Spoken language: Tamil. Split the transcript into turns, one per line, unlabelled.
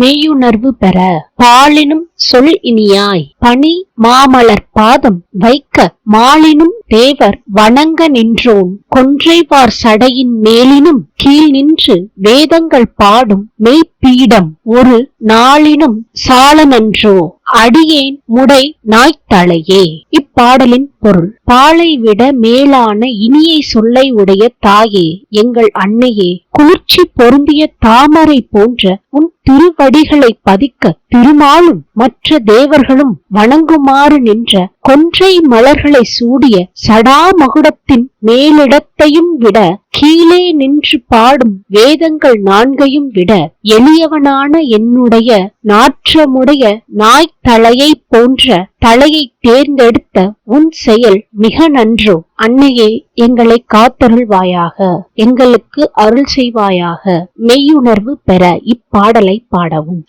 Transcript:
மெய்யுணர்வு பெற பாலினும் சொல் இனியாய். பனி மாமலர் பாதம் வைக்க மாலினும் தேவர் வணங்க நின்றோன். கொன்றைவார் சடையின் மேலினும் கீழ் நின்று வேதங்கள் பாடும் மெய்ப்பீடம் ஒரு நாளினும் சாலமென்றோ. அடியேன் முடை நாய்த்தலையே. இப்பாடலின் பொருள். பாலை விட மேலான இனியை சொல்லை உடைய தாயே. எங்கள் அன்னையே குளிர்ச்சி பொருந்திய தாமரை போன்ற உன் திருவடிகளை பதிக்க திருமாலும் மற்ற தேவர்களும் வணங்குமாறு நின்ற கொன்றை மலர்களை சூடிய சடாமகுடத்தின் மேலிடத்தையும் விட கீழே நின்று பாடும் வேதங்கள் நான்கையும் விட எளியவனான என்னுடைய நாற்றமுடைய நாய்த்தலையை போன்ற தலையை தேர்ந்தெடுத்த உன் செயல் மிக நன்றோ. அன்னையே எங்களை காத்தருள்வாயாக. எங்களுக்கு அருள் செய்வாயாக. மெய்யுணர்வு பெற இப்பாடலை பாடவும்.